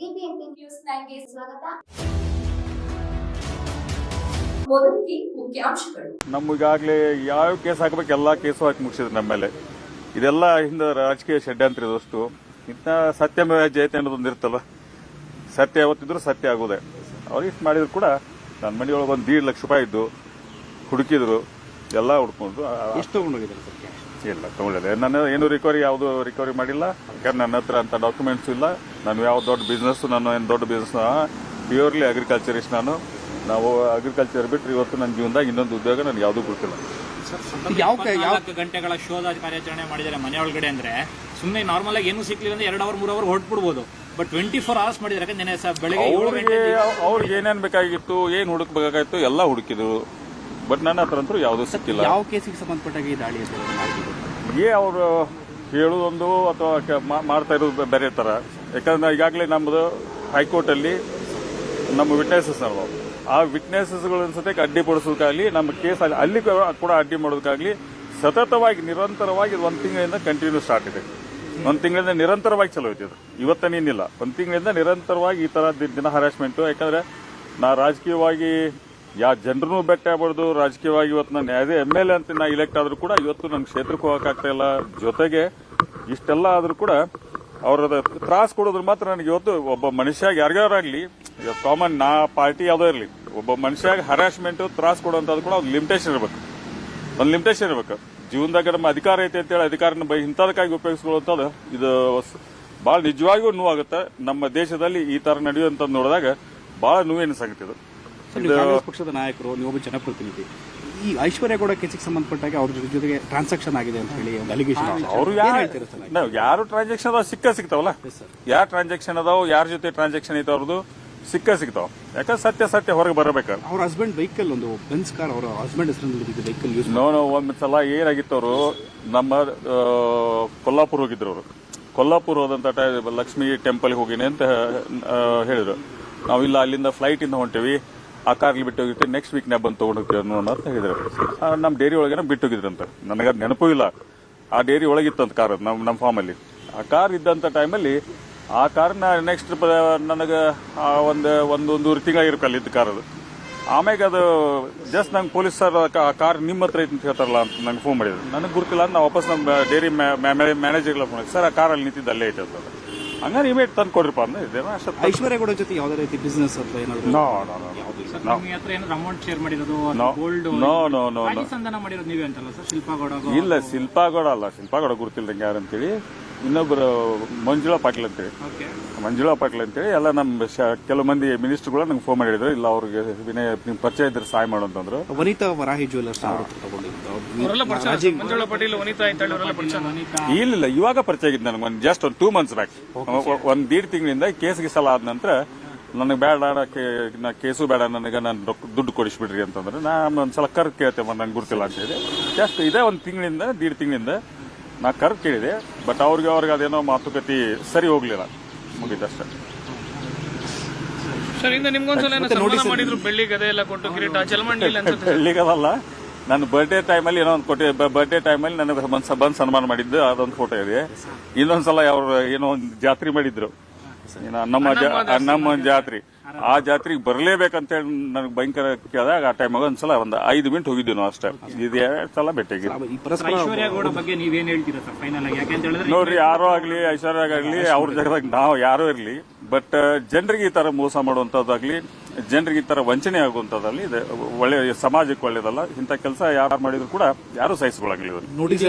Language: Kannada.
ಬಿಬಿಎಂಪಿ ನ್ಯೂಸ್ ನೈನ್ಗೆ ಸ್ವಾಗತ. ಮೊದಲಿಗೆ ಮುಖ್ಯಾಂಶಗಳು. ನಮಗಾಗ್ಲೇ ಯಾವ ಕೇಸ್ ಹಾಕಬೇಕು ಎಲ್ಲಾ ಕೇಸು ಹಾಕಿ ಮುಗಿಸಿದ್ರು ನಮ್ಮ ಮೇಲೆ. ಇದೆಲ್ಲ ಹಿಂದೆ ರಾಜಕೀಯ ಷಡ್ಯಂತ್ರ ಇದಷ್ಟು ಇಂಥ ಸತ್ಯಮೇವ ಜಯತೆ ಅನ್ನೋದೊಂದು ಇರ್ತಲ್ಲ ಸತ್ಯ ಯಾವತ್ತಿದ್ರು ಸತ್ಯ ಆಗೋದೆ. ಅವ್ರು ಇಷ್ಟು ಮಾಡಿದ್ರು ಕೂಡ ನನ್ನ ಮನೆಯೊಳಗೆ ಒಂದು ದೀಡ್ ಲಕ್ಷ ರೂಪಾಯಿ ಇದ್ದು ಹುಡುಕಿದ್ರು ಎಲ್ಲ ಹುಡ್ಕೊಂಡು ಎಷ್ಟು ತಗೊಂಡೋಗಿದ್ದಾರೆ ಸರ್ ಕ್ಯಾಶ್ ಇಲ್ಲ ತಗೊಂಡಿಲ್ಲ. ನನ್ನ ಏನು ರಿಕವರಿ ಯಾವುದು ರಿಕವರಿ ಮಾಡಿಲ್ಲ. ಯಾಕಂದ್ರೆ ನನ್ನ ಹತ್ರ ಅಂತ ಡಾಕ್ಯುಮೆಂಟ್ಸ್ ಇಲ್ಲ. ನಾನು ಯಾವ ದೊಡ್ಡ ಬಿಸ್ನೆಸ್ಸು ನಾನು ಏನು ದೊಡ್ಡ ಬಿಸ್ನೆಸ್ ಪ್ಯೂರ್ಲಿ ಅಗ್ರಿಕಲ್ಚರಿಸ್ಟ್ ನಾನು. ನಾವು ಅಗ್ರಿಕಲ್ಚರ್ ಬಿಟ್ಟರೆ ಇವತ್ತು ನನ್ನ ಜೀವನದಾಗ ಇನ್ನೊಂದು ಉದ್ಯೋಗ ನನಗೆ ಯಾವುದೂ ಗೊತ್ತಿಲ್ಲ. ಯಾವ ಯಾವ ನಾಲ್ಕು ಗಂಟೆಗಳ ಶೋಧ ಕಾರ್ಯಾಚರಣೆ ಮಾಡಿದ್ದಾರೆ ಮನೆ ಒಳಗಡೆ ಅಂದ್ರೆ ಸುಮ್ಮನೆ ನಾರ್ಮಲ್ ಆಗಿ ಏನು ಸಿಕ್ಲಿಲ್ಲ ಅಂದ್ರೆ ಎರಡು ಅವರ್ ಮೂರು ಅವರ್ ಹೊರಟ್ಬಿಡ್ಬೋದು. ಬಟ್ ಟ್ವೆಂಟಿ ಫೋರ್ ಅವರ್ಸ್ ಮಾಡಿದ್ರೆ ಯಾಕಂದ್ರೆ ಬೆಳಗ್ಗೆ ಅವ್ರಿಗೆ ಗಂಟೆ ಅವ್ರಿಗೆ ಏನೇನ್ ಬೇಕಾಗಿತ್ತು ಏನ್ ಹುಡುಕ್ಬೇಕಾಗಿತ್ತು ಎಲ್ಲ ಹುಡುಕಿದ್ರು. ಬಟ್ ನನ್ನ ಹತ್ರ ಅಂತೂ ಯಾವುದೂ ಸಿಕ್ಕಿಲ್ಲ. ಯಾವ ಕೇಸಿಗೆ ಸಂಬಂಧಪಟ್ಟಾಗಿ ಈ ದಾಳಿ ಏ ಅವರು ಹೇಳುದೊಂದು ಅಥವಾ ಮಾಡ್ತಾ ಇರೋದು ಬೇರೆ ತರ ಯಾಕಂದ್ರೆ ಈಗಾಗಲೇ ನಮ್ಮದು ಹೈಕೋರ್ಟಲ್ಲಿ ನಮ್ಮ ವಿಟ್ನೆಸಸ್ ನಾವು ಆ ವಿಟ್ನೆಸಸ್ಗಳ ಸತಕ್ಕೆ ಅಡ್ಡಿಪಡಿಸೋದಕ್ಕಾಗಲಿ ನಮ್ಮ ಕೇಸ್ ಅಲ್ಲಿ ಕೂಡ ಅಡ್ಡಿ ಮಾಡೋದಕ್ಕಾಗಲಿ ಸತತವಾಗಿ ನಿರಂತರವಾಗಿ ಒಂದು ತಿಂಗಳಿಂದ ಕಂಟಿನ್ಯೂ ಸ್ಟಾರ್ಟ್ ಇದೆ. ಒಂದು ತಿಂಗಳಿಂದ ನಿರಂತರವಾಗಿ ಚಲೋ ಐತಿ ಇವತ್ತೇನಿಲ್ಲ ಒಂದು ತಿಂಗಳಿಂದ ನಿರಂತರವಾಗಿ ಈ ತರ ದಿನ ಹರಾಸ್ಮೆಂಟು ಯಾಕಂದ್ರೆ ನಾ ರಾಜಕೀಯವಾಗಿ ಯಾ ಜನರನ್ನು ಭೇಟಿ ಆಗ್ಬಾರ್ದು, ರಾಜಕೀಯವಾಗಿ ಇವತ್ತು ನಾನು ಯಾವುದೇ ಎಂ ಎಲ್ ಎ ಅಂತ ನಾ ಇಲೆಕ್ಟ್ ಆದರೂ ಕೂಡ ಇವತ್ತು ನನ್ನ ಕ್ಷೇತ್ರಕ್ಕೆ ಹೋಗಕ್ಕಾಗ್ತಾ ಇಲ್ಲ. ಜೊತೆಗೆ ಇಷ್ಟೆಲ್ಲ ಆದರೂ ಕೂಡ ಅವ್ರದ ತ್ರಾಸ ಕೊಡೋದ್ರ ಮಾತ್ರ ನನಗೆ ಇವತ್ತು ಒಬ್ಬ ಮನುಷ್ಯಾಗ ಯಾರ್ಯಾರಾಗ್ಲಿ ಕಾಮನ್ ನಾ ಪಾರ್ಟಿ ಯಾವುದೋ ಇರಲಿ ಒಬ್ಬ ಮನುಷ್ಯಾಗ ಹರಾಸ್ಮೆಂಟ್ ತ್ರಾಸ ಕೊಡುವಂಥದ್ದು ಕೂಡ ಒಂದು ಲಿಮಿಟೇಷನ್ ಇರಬೇಕು. ಒಂದು ಲಿಮಿಟೇಷನ್ ಇರಬೇಕು. ಜೀವನದಾಗ ನಮ್ಮ ಅಧಿಕಾರ ಐತೆ ಅಂತೇಳಿ ಅಧಿಕಾರನ ಬೈ ಇಂಥದಕ್ಕಾಗಿ ಉಪಯೋಗಿಸ್ಕೊಳ್ಳುವಂಥದ್ದು ಇದು ಭಾಳ ನಿಜವಾಗಿಯೂ ನೋವಾಗುತ್ತೆ. ನಮ್ಮ ದೇಶದಲ್ಲಿ ಈ ತರ ನಡೆಯುವಂಥದ್ದು ನೋಡಿದಾಗ ಭಾಳ ನೋವೇನು ಸಂಗತಿ ಇದು. ಪಕ್ಷದ ನಾಯಕರು ನೀವು ಜನಪ್ರತಿನಿಧಿ. ಈ ಐಶ್ವರ್ಯ ಕೂಡ ಕೇಸಿಗೆ ಸಂಬಂಧಪಟ್ಟಾಗ ಅವ್ರ ಜೊತೆ- ಜೊತೆಗೆ ಟ್ರಾನ್ಸಾಕ್ಷನ್ ಆಗಿದೆ ಅಂತ ಹೇಳಿ ಒಂದು ಅಲಿಗೇಷನ್ ಅವರು ಯಾರು ಯಾರು ಟ್ರಾನ್ಸಾಕ್ಷನ್ ಅದಾವ ಸಿಕ್ಕ ಸಿಗ್ತಾವಲ್ಲ. ಯಾರು ಟ್ರಾನ್ಸಾಕ್ಷನ್ ಅದಾವ ಯಾರ ಜೊತೆ ಟ್ರಾನ್ಸಾಕ್ಷನ್ ಐತೆ ಅವ್ರದ್ದು ಸಿಕ್ಕ ಸಿಗ್ತಾವ. ಯಾಕಂದ್ರೆ ಸತ್ಯ ಸತ್ಯ ಹೊರಗೆ ಬರಬೇಕು ಅವ್ರ ಹಸ್ಬೆಂಡ್ ವೆಹಿಕಲ್ ಒಂದು ಬೆನ್ಸ್ ಕಾರ್ ಅವರ ಹಸ್ಬೆಂಡ್ ಹೆಸರಿನಲ್ಲಿ ವೆಹಿಕಲ್ ಯೂಸ್ ನೋ ನೋ ಒಂದ್ ಸಲ ಏನಾಗಿತ್ತು ಅವರು? ನಮ್ಮ ಕೊಲ್ಲಾಪುರ ಹೋಗಿದ್ರು ಅವರು. ಕೊಲ್ಲಾಪುರ ಹೋದಂತ ಲಕ್ಷ್ಮಿ ಟೆಂಪಲ್ಗೆ ಹೋಗಿನಿ ಅಂತ ಹೇಳಿದ್ರು. ನಾವಿಲ್ಲ ಅಲ್ಲಿಂದ ಫ್ಲೈಟ್ ಇಂದ ಹೊಂಟೇವಿ. ಆ ಕಾರ್ಲಿ ಬಿಟ್ಟು ಹೋಗಿರ್ತೀವಿ ನೆಕ್ಸ್ಟ್ ವೀಕ್ ನೇ ಬಂದು ತೊಗೊಂಡು ಹೋಗ್ತೀವಿ ಅನ್ನೋ ಅಂತ ಹೇಳಿದ್ರು. ಆ, ನಮ್ಮ ಡೈರಿ ಒಳಗೆ ಬಿಟ್ಟು ಹೋಗಿದ್ರಂತ. ನನಗೆ ನೆನಪೂ ಇಲ್ಲ. ಆ ಡೈರಿ ಒಳಗಿತ್ತಂತ ಕಾರ್ ನಮ್ಮ ನಮ್ಮ ಫಾರ್ಮಲ್ಲಿ ಆ ಕಾರ್ ಇದ್ದಂಥ ಟೈಮಲ್ಲಿ ಆ ಕಾರ್ನ ನೆಕ್ಸ್ಟ್ ನನಗೆ ಒಂದು ಒಂದು ಒಂದೂವರೆ ತಿಂಗಳಾಗಿರ್ಬೇಕು ಅಲ್ಲಿದ್ದ ಕಾರ್ ಅದು. ಆಮ್ಯಾಗ ಅದು ಜಸ್ಟ್ ನಂಗೆ ಪೊಲೀಸ್ ಸರ್ ಆ ಕಾರ್ ನಿಮ್ಮ ಹತ್ರ ಐತೆ ಅಂತ ಹೇಳ್ತಾರಲ್ಲ ಅಂತ ನಂಗೆ ಫೋನ್ ಮಾಡಿದ್ರು. ನನಗೆ ಗುರುತಿಲ್ಲ ಅಂತ ವಾಪಸ್ ನಮ್ಮ ಡೇರಿ ಮ್ಯಾನೇಜರ್ ಫೋನ್ ಸರ್ ಆ ಕಾರಲ್ಲಿ ನಿಂತಿದ್ದು ಅಲ್ಲೇ ಐತೆ ಅಂತ ಹಂಗಾರೆ ಇಮೇಟ್ ತಂದು ಕೊಡ್ರಿಪ್ಪ ಅಂದ್ರೆ ಇದೇನೋ ಅಷ್ಟೇ ಐಶ್ವರ್ಯ ಗೌಡ ಜೊತೆ ಯಾವ್ದೇ ರೀತಿ ಬಿಸ್ನೆಸ್ ಅಥವಾ ಏನಾದ್ರು ನೋ ನೋ ನೋ ಸರ್ ನಿಮ್ಮ ಹತ್ರ ಏನಾದ್ರು ಅಮೌಂಟ್ ಶೇರ್ ಮಾಡಿರೋದು No. Gold No, no, no, no. ಸಂಧಾನ ಮಾಡಿರೋದು ನೀವೇ ಅಂತಲ್ಲ ಸರ್ ಶಿಲ್ಪಾ ಗೌಡ ಇಲ್ಲ ಶಿಲ್ಪಾಗೌಡ ಅಲ್ಲ. ಶಿಲ್ಪಾಗೌಡ ಗುರುತಿಲ್ದಂಗೆ ಯಾರಂತೇಳಿ. ಇನ್ನೊಬ್ಬರು ಮಂಜುಳಾ ಪಾಟೀಲ್ ಅಂತೇಳಿ ಓಕೆ. ಮಂಜುಳಾ ಪಾಟೀಲ್ ಅಂತೇಳಿ ಎಲ್ಲ ನಮ್ಮ ಶ- ಕೆಲವು ಮಂದಿ ಮಿನಿಸ್ಟರ್ಗಳು ನಂಗೆ ಫೋನ್ ಮಾಡಿದ್ರು. ಇಲ್ಲ ಅವ್ರಿಗೆ ವಿನಯ ನಿಮ್ ಪರಿಚಯ ಇದ್ರೆ ಸಹಾಯ ಮಾಡು ಅಂತಂದ್ರು. ವನಿತಾ ವರಾಹಿ ಜ್ಯುವೆಲರ್ಸ್ ಅವರು ಹತ್ರ ತಗೊಂಡಿದ್ದು ರಾಜೀವ್ ಮಂಜುಳಾ ಪಾಟೀಲ್ ವನಿತಾ ವನಿತಾ. ಇಲ್ಲ ಇವಾಗ ಪರಿಚಯ ಆಗಿದ್ದು ನನಗೆ ಒಂದು ಜಸ್ಟ್ ಒಂದು ಟೂ ಮಂತ್ಸ್ ಬ್ಯಾಕ್ ಒಂದು ದೀಡ್ ತಿಂಗಳಿಂದ ಕೇಸ್ಗೆ ಗಿಸಲ ಆದ ನಂತರ ನನಗೆ ಬೇಡ ನಾ ಕೇ- ನಾ ಕೇಸು ಬೇಡ ನನಗೆ ನಾನು ರೊಕ್ಕ ದುಡ್ಡು ಕೊಡಿಸ್ಬಿಡ್ರಿ ಅಂತಂದ್ರೆ ನಾನು ಒಂದ್ಸಲ ಕರ್ ಕೇಳ್ತೇವೆ ನಂಗೆ ಗುರ್ತಿಲ್ಲ ಅಂತ ಹೇಳಿ. ಜಸ್ಟ್ ಇದೇ ಒಂದು ತಿಂಗಳಿಂದ ದೀಡ್ ತಿಂಗಳಿಂದ ನಾ ಕರ್ ಕೇಳಿದೆ ಬಟ್ ಅವ್ರಿಗೆ ಅವ್ರಿಗೆ ಅದೇನೋ ಮಾತುಕತೆ ಸರಿ ಹೋಗ್ಲಿಲ್ಲ. ಮುಗಿದಷ್ಟೇ. ಸರ್ ಇಂದ ನಿಮ್ಗೊಂದ್ಸಲ ಏನೋ ಸನ್ಮಾನ ಮಾಡಿದ್ರು ಬೆಳ್ಳಿ ಗದೆ ಎಲ್ಲ ಕೊಟ್ಟು ಕಿರೀಟ ಬೆಳ್ಳಿಗದಲ್ಲ ನನ್ನ ಬರ್ಡೇ ಟೈಮಲ್ಲಿ ಏನೋ ಒಂದು ಕೊಟ್ಟಿ ಬರ್ಡೇ ಟೈಮಲ್ಲಿ ನನಗೆ ಬಂದು ಬಂದು ಸನ್ಮಾನ ಮಾಡಿದ್ದು ಅದೊಂದು ಫೋಟೋ ಇದೆ. ಇನ್ನೊಂದ್ಸಲ ಅವ್ರು ಏನೋ ಒಂದು ಜಾತ್ರೆ ಮಾಡಿದ್ರು. ನಮ್ಮ ಜಾ- ನಮ್ಮ ಜಾತ್ರೆ. ಆ ಜಾತ್ರೆಗೆ ಬರಲೇಬೇಕಂತ ಹೇಳಿ ನನಗೆ ಭಯಂಕರ ಕೇಳಿದಾಗ ಆ ಟೈಮಾಗ ಒಂದ್ಸಲ ಒಂದು ಐದು ಮಿನಿಟ್ ಹೋಗಿದ್ವಿ ನಾವು ಅಷ್ಟೇ. ಇದು ಎರಡು ಸಲ ಬೆಟ್ಟಿಗೆ ಈ ಗೌಡ ಬಗ್ಗೆ ನೀವೇನ್ ಹೇಳ್ತೀರಾ ಸರ್ ಫೈನಲ್ ಆಗಿ? ಯಾಕೆ ಅಂತ ಹೇಳಿದ್ರೆ ನೋಡ್ರಿ ಯಾರೋ ಆಗ್ಲಿ ಐಶ್ವರ್ಯ ಆಗ್ಲಿ ಅವ್ರ ಜಾಗದಾಗ ನಾವು ಯಾರೋ ಇರ್ಲಿ ಬಟ್ ಜನರಿಗೆ ಈ ತರ ಮೋಸ ಮಾಡುವಂತದ್ದಾಗ್ಲಿ ಜನರಿಗೆ ಈ ತರ ವಂಚನೆ ಆಗುವಂತದಲ್ಲಿ ಇದು ಒಳ್ಳೆ ಸಮಾಜಕ್ಕೆ ಒಳ್ಳೇದಲ್ಲ ಇಂಥ ಕೆಲಸ ಯಾರು ಮಾಡಿದ್ರು ಕೂಡ ಯಾರು ಸಹಿಸಿಕೊಳ್ಳಾಗ್ಲಿ ನೋಟಿಸ್